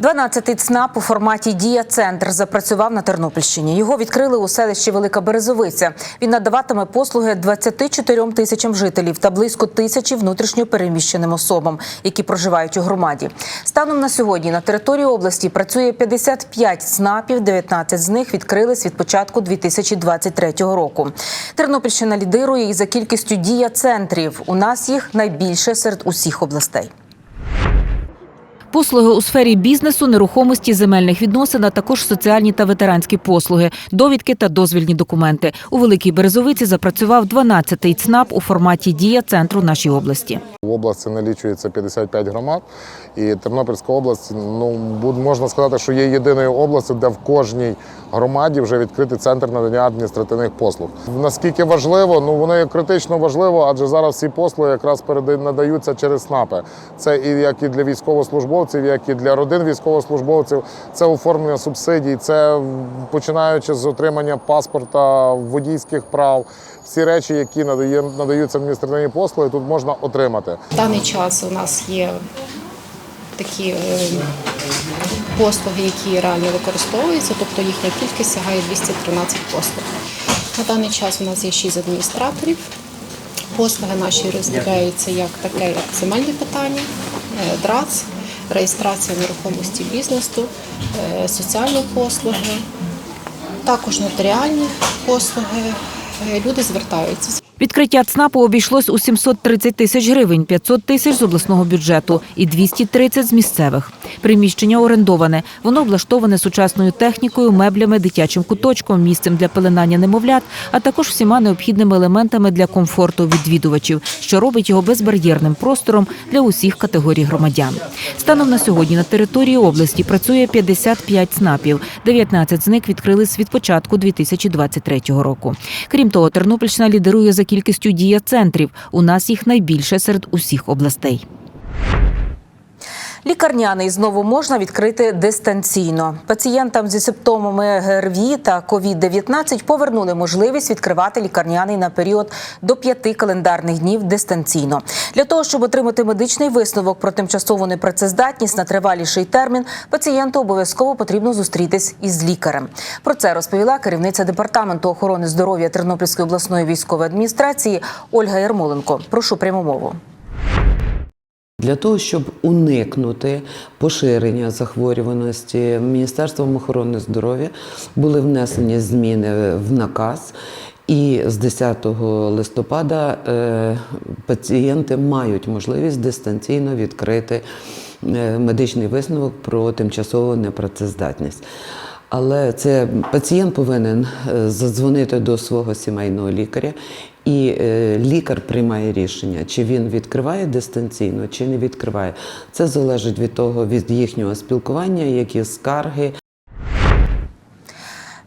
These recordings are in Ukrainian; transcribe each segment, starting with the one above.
12-й ЦНАП у форматі Дія Центр запрацював на Тернопільщині. Його відкрили у селищі Велика Березовиця. Він надаватиме послуги 24 тисячам жителів та близько тисячі внутрішньо переміщеним особам, які проживають у громаді. Станом на сьогодні на території області працює 55 ЦНАПів, 19 з них відкрились від початку 2023 року. Тернопільщина лідирує і за кількістю дія центрів. У нас їх найбільше серед усіх областей. Послуги у сфері бізнесу, нерухомості, земельних відносин, а також соціальні та ветеранські послуги, довідки та дозвільні документи. У Великій Березовиці запрацював 12-й ЦНАП у форматі дія центру нашій області. В області налічується 55 громад, і Тернопільська область, ну можна сказати, що є єдиною областю, де в кожній громаді вже відкритий центр надання адміністративних послуг. Наскільки важливо, ну воно є критично важливо, адже зараз всі послуги якраз переда- надаються через СНАПи. Це і як і для військовослужбовців, як і для родин військовослужбовців. Це оформлення субсидій, це починаючи з отримання паспорта, водійських прав. Всі речі, які надає, надаються адміністративні послуги, тут можна отримати. В даний час у нас є такі е, послуги, які реально використовуються, тобто їхня кількість сягає 213 послуг. На даний час у нас є 6 адміністраторів. Послуги наші розділяються як таке, як земельні питання, е, ДРАЦ, реєстрація нерухомості бізнесу, е, соціальні послуги, також нотаріальні послуги. Е, Люди звертаються. Відкриття ЦНАПу обійшлось у 730 тисяч гривень, 500 тисяч з обласного бюджету і 230 з місцевих. Приміщення орендоване. Воно облаштоване сучасною технікою, меблями, дитячим куточком, місцем для пеленання немовлят, а також всіма необхідними елементами для комфорту відвідувачів, що робить його безбар'єрним простором для усіх категорій громадян. Станом на сьогодні на території області працює 55 ЦНАПів. 19 з них відкрились від початку 2023 року. Крім того, Тернопільщина лідирує за кількістю дія центрів. У нас їх найбільше серед усіх областей. Лікарняний знову можна відкрити дистанційно. Пацієнтам зі симптомами ГРВІ та COVID-19 повернули можливість відкривати лікарняний на період до п'яти календарних днів дистанційно. Для того щоб отримати медичний висновок про тимчасову непрацездатність на триваліший термін, пацієнту обов'язково потрібно зустрітись із лікарем. Про це розповіла керівниця департаменту охорони здоров'я Тернопільської обласної військової адміністрації Ольга Ярмоленко. Прошу пряму мову. Для того, щоб уникнути поширення захворюваності, Міністерством охорони здоров'я були внесені зміни в наказ. І з 10 листопада е, пацієнти мають можливість дистанційно відкрити е, медичний висновок про тимчасову непрацездатність. Але це пацієнт повинен е, задзвонити до свого сімейного лікаря, і е, лікар приймає рішення, чи він відкриває дистанційно, чи не відкриває. Це залежить від того, від їхнього спілкування, які скарги,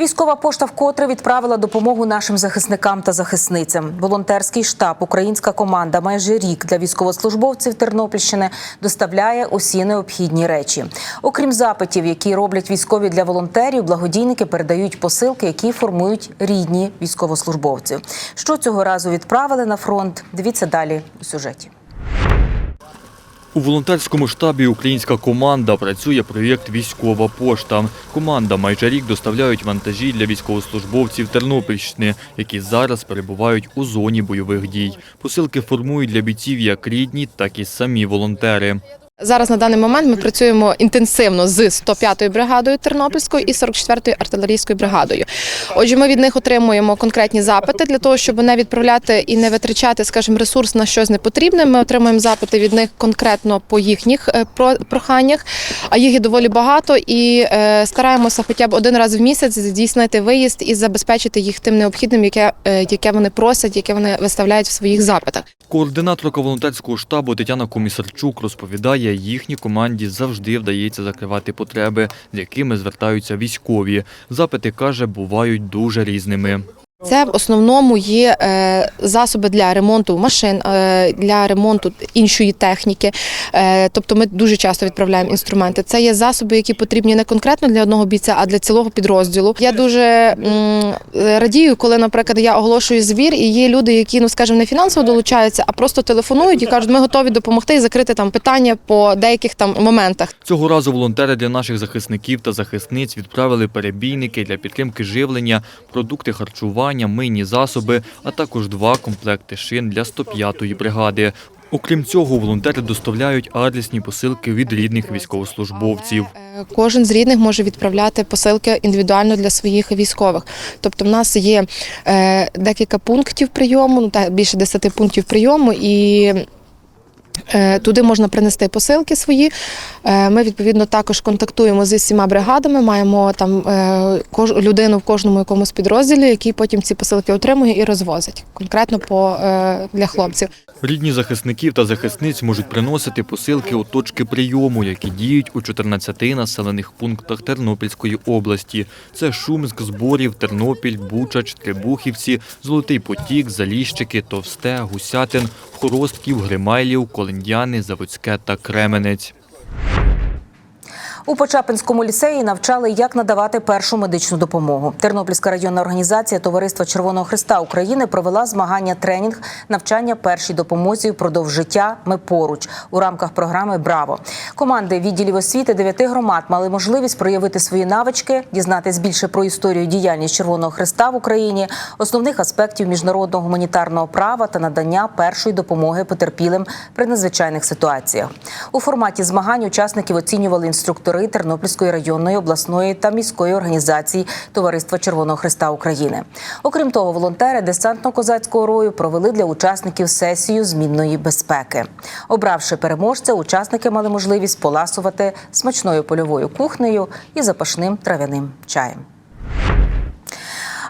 Військова пошта вкотре відправила допомогу нашим захисникам та захисницям. Волонтерський штаб, українська команда майже рік для військовослужбовців Тернопільщини доставляє усі необхідні речі. Окрім запитів, які роблять військові для волонтерів, благодійники передають посилки, які формують рідні військовослужбовців. Що цього разу відправили на фронт? Дивіться далі у сюжеті. У волонтерському штабі українська команда працює проєкт Військова пошта. Команда майже рік доставляють вантажі для військовослужбовців Тернопільщини, які зараз перебувають у зоні бойових дій. Посилки формують для бійців як рідні, так і самі волонтери. Зараз на даний момент ми працюємо інтенсивно з 105-ю бригадою Тернопільською і 44-ю артилерійською бригадою. Отже, ми від них отримуємо конкретні запити для того, щоб не відправляти і не витрачати, скажімо, ресурс на щось непотрібне. Ми отримуємо запити від них конкретно по їхніх е, проханнях, а їх є доволі багато, і е, стараємося хоча б один раз в місяць здійснити виїзд і забезпечити їх тим необхідним, яке, е, яке вони просять, яке вони виставляють в своїх запитах. Координаторка волонтерського штабу Тетяна Комісарчук розповідає, їхній команді завжди вдається закривати потреби, з якими звертаються військові. Запити каже, бувають дуже різними. Це в основному є е, засоби для ремонту машин, е, для ремонту іншої техніки. Е, тобто ми дуже часто відправляємо інструменти. Це є засоби, які потрібні не конкретно для одного бійця, а для цілого підрозділу. Я дуже радію, коли, наприклад, я оголошую збір, і є люди, які, ну скажімо, не фінансово долучаються, а просто телефонують і кажуть, ми готові допомогти і закрити там питання по деяких там моментах. Цього разу волонтери для наших захисників та захисниць відправили перебійники для підтримки живлення, продукти харчування, мийні засоби, а також два комплекти шин для 105-ї бригади. Окрім цього, волонтери доставляють адресні посилки від рідних військовослужбовців. Е, Кожен з рідних може відправляти посилки індивідуально для своїх військових. Тобто, в нас є е, декілька пунктів прийому, ну більше 10 пунктів прийому, і туди можна принести посилки свої. Е, ми відповідно також контактуємо зі всіма бригадами. Маємо там е, людину в кожному якомусь підрозділі, який потім ці посилки отримує і розвозить конкретно по е, для хлопців. Рідні захисників та захисниць можуть приносити посилки у точки прийому, які діють у 14 населених пунктах Тернопільської області. Це Шумськ, Зборів, Тернопіль, Бучач, Требухівці, Золотий Потік, Заліщики, Товсте, Гусятин, Хоростків, Гримайлів, Колендяни, Заводське та Кременець. У Почапинському ліцеї навчали, як надавати першу медичну допомогу. Тернопільська районна організація Товариства Червоного Христа України провела змагання тренінг навчання першій допомозі впродовж життя. Ми поруч у рамках програми Браво. Команди відділів освіти дев'яти громад мали можливість проявити свої навички, дізнатись більше про історію діяльність Червоного Христа в Україні, основних аспектів міжнародного гуманітарного права та надання першої допомоги потерпілим при надзвичайних ситуаціях. У форматі змагань учасників оцінювали інструктори Тернопільської районної, обласної та міської організації Товариства Червоного Христа України. Окрім того, волонтери десантно-козацького рою провели для учасників сесію змінної безпеки. Обравши переможця, учасники мали можливість поласувати смачною польовою кухнею і запашним трав'яним чаєм.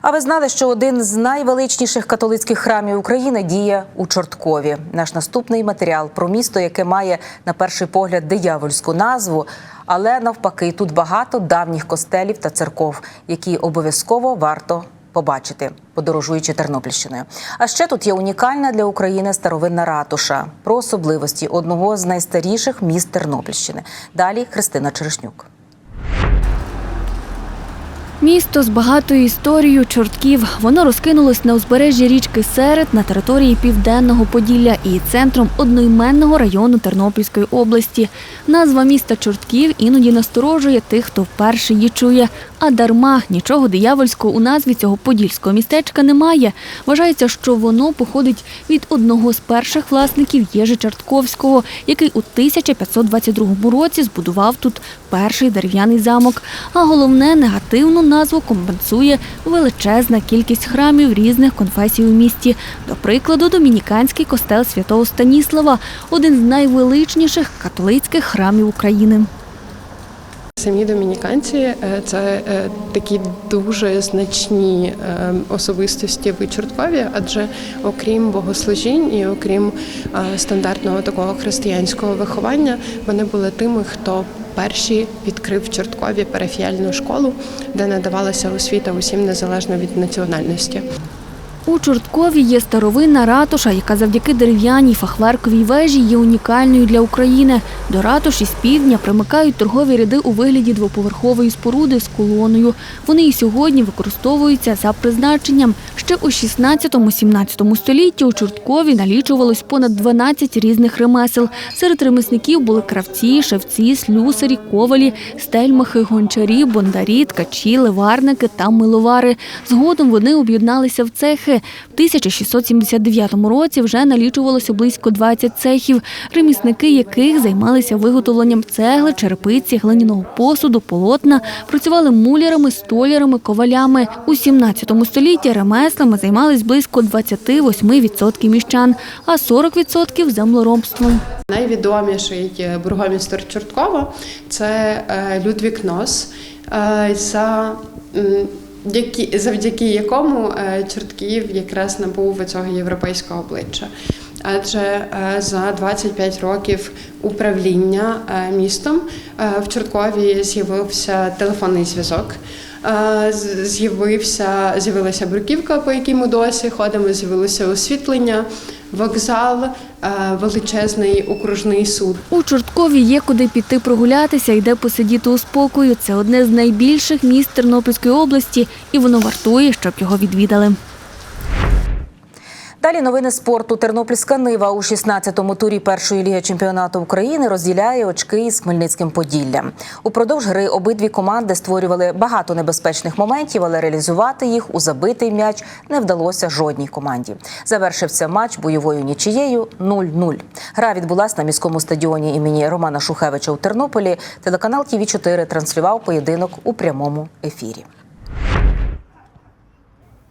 А ви знали, що один з найвеличніших католицьких храмів України діє у Чорткові? Наш наступний матеріал про місто, яке має на перший погляд диявольську назву, але навпаки, тут багато давніх костелів та церков, які обов'язково варто побачити, подорожуючи Тернопільщиною. А ще тут є унікальна для України старовинна ратуша про особливості одного з найстаріших міст Тернопільщини. Далі Христина Черешнюк. Місто з багатою історією чортків. Воно розкинулось на узбережжі річки Серед на території Південного Поділля і центром одноіменного району Тернопільської області. Назва міста Чортків іноді насторожує тих, хто вперше її чує. А дарма нічого диявольського у назві цього подільського містечка немає. Вважається, що воно походить від одного з перших власників Єжи Чортковського, який у 1522 році збудував тут перший дерев'яний замок. А головне негативну назву компенсує величезна кількість храмів різних конфесій у місті. До прикладу, домініканський костел святого Станіслава один з найвеличніших католицьких храмів України. Самі домініканці е, це е, такі дуже значні е, особистості в адже окрім богослужінь і окрім стандартного такого християнського виховання, вони були тими, хто перші відкрив Чорткові парафіяльну школу, де надавалася освіта усім незалежно від національності. У Чорткові є старовинна ратуша, яка завдяки дерев'яній фахверковій вежі є унікальною для України. До ратуші з півдня примикають торгові ряди у вигляді двоповерхової споруди з колоною. Вони і сьогодні використовуються за призначенням. Ще у 16-17 столітті у Чорткові налічувалось понад 12 різних ремесел. Серед ремісників були кравці, шевці, слюсарі, ковалі, стельмахи, гончарі, бондарі, ткачі, ливарники та миловари. Згодом вони об'єдналися в цехи. В 1679 році вже налічувалося близько 20 цехів, ремісники яких займалися виготовленням цегли, черепиці, глиняного посуду, полотна, працювали мулярами, столярами, ковалями. У 17 столітті ремеслами займались близько 28% міщан, а 40% землеробством. Найвідоміший бургомістер Чорткова це е, Людвік Нос, е, за які, завдяки якому е, Чортків якраз набув цього європейського обличчя. адже е, за 25 років управління е, містом в Чорткові з'явився телефонний зв'язок. З'явився з'явилася бруківка, по якій ми досі ходимо. З'явилося освітлення, вокзал, е, величезний окружний суд. У Чорткові є куди піти прогулятися і де посидіти у спокою. Це одне з найбільших міст Тернопільської області, і воно вартує, щоб його відвідали. Далі новини спорту. Тернопільська нива у 16-му турі першої ліги чемпіонату України розділяє очки із Хмельницьким Поділлям. Упродовж гри обидві команди створювали багато небезпечних моментів, але реалізувати їх у забитий м'яч не вдалося жодній команді. Завершився матч бойовою нічиєю 0-0. Гра відбулась на міському стадіоні імені Романа Шухевича у Тернополі. Телеканал ТІВІ 4 транслював поєдинок у прямому ефірі.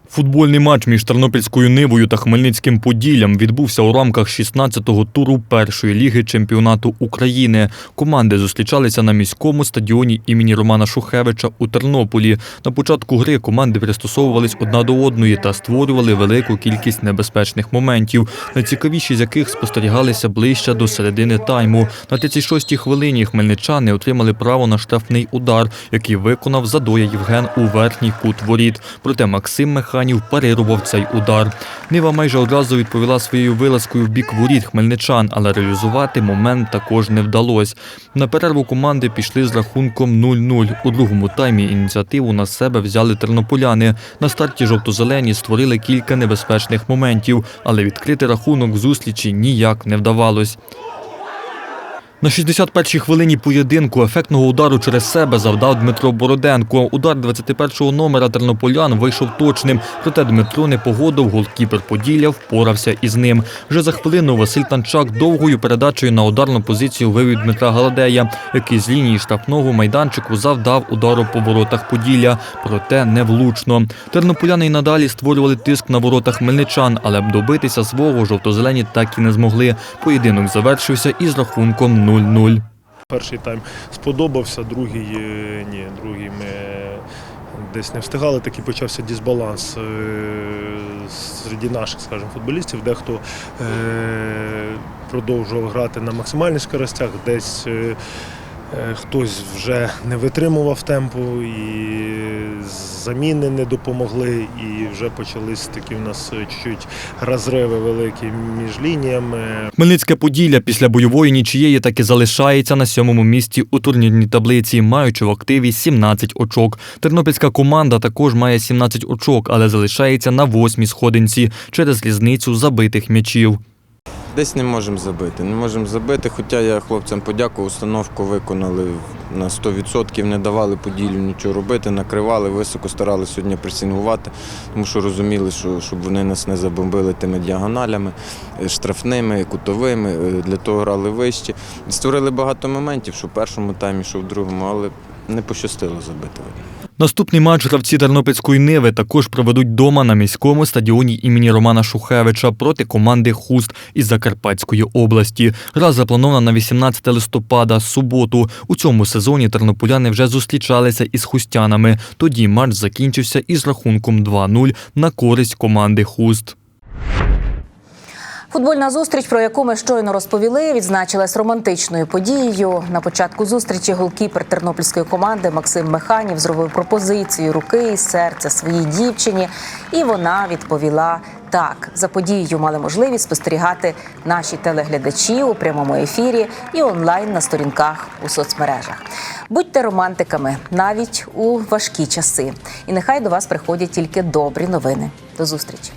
Футбольний матч між Тернопільською Нивою та Хмельницьким Поділлям відбувся у рамках 16-го туру першої ліги чемпіонату України. Команди зустрічалися на міському стадіоні імені Романа Шухевича у Тернополі. На початку гри команди пристосовувались одна до одної та створювали велику кількість небезпечних моментів, найцікавіші з яких спостерігалися ближче до середини тайму. На 36-й хвилині хмельничани отримали право на штрафний удар, який виконав Задоя Євген у верхній кут воріт. Проте Максим Механів парирував цей удар. Нива майже одразу відповіла своєю вилазкою в бік воріт хмельничан, але реалізувати момент також не вдалося. На перерву команди пішли з рахунком 0-0. У другому таймі ініціативу на себе взяли тернополяни. На старті жовто-зелені створили кілька небезпечних моментів, але відкрити рахунок зустрічі ніяк не вдавалось. На 61-й хвилині поєдинку ефектного удару через себе завдав Дмитро Бороденко. Удар 21-го номера тернополян вийшов точним, проте Дмитро не погодив, голкіпер Поділля впорався із ним. Вже за хвилину Василь Танчак довгою передачею на ударну позицію вивів Дмитра Галадея, який з лінії штрафного майданчику завдав удару по воротах Поділля, проте невлучно. Тернополяни й надалі створювали тиск на воротах хмельничан, але добитися свого жовто-зелені так і не змогли. Поєдинок завершився із рахунком 0-0. Перший тайм сподобався, другий е, ні, другий ми десь не встигали. Такий почався дисбаланс е, серед наших, скажімо, футболістів. Дехто е, продовжував грати на максимальних скоростях, десь хтось вже не витримував темпу, і заміни не допомогли, і вже почались такі в нас е, чуть-чуть розриви великі між лініями. Хмельницьке Поділля після бойової нічиєї таки залишається на сьомому місці у турнірній таблиці, маючи в активі 17 очок. Тернопільська команда також має 17 очок, але залишається на восьмій сходинці через різницю забитих м'ячів. Десь не можемо забити. Не можемо забити, хоча я хлопцям подякував, установку виконали на 100%, не давали поділю нічого робити, накривали, високо старалися сьогодні пресінгувати, тому що розуміли, що щоб вони нас не забомбили тими діагоналями, е, штрафними, кутовими, е, для того грали вище. Створили багато моментів, що в першому таймі, що в другому, але не пощастило забити. Наступний матч гравці Тернопільської Ниви також проведуть дома на міському стадіоні імені Романа Шухевича проти команди Хуст із Закарпатської області. Гра запланована на 18 листопада, суботу. У цьому сезоні тернополяни вже зустрічалися із хустянами. Тоді матч закінчився із рахунком 2-0 на користь команди Хуст. Футбольна зустріч, про яку ми щойно розповіли, відзначилась романтичною подією. На початку зустрічі голкіпер тернопільської команди Максим Механів зробив пропозицію руки і серця своїй дівчині, і вона відповіла так. За подією мали можливість спостерігати наші телеглядачі у прямому ефірі і онлайн на сторінках у соцмережах. Будьте романтиками навіть у важкі часи. І нехай до вас приходять тільки добрі новини. До зустрічі.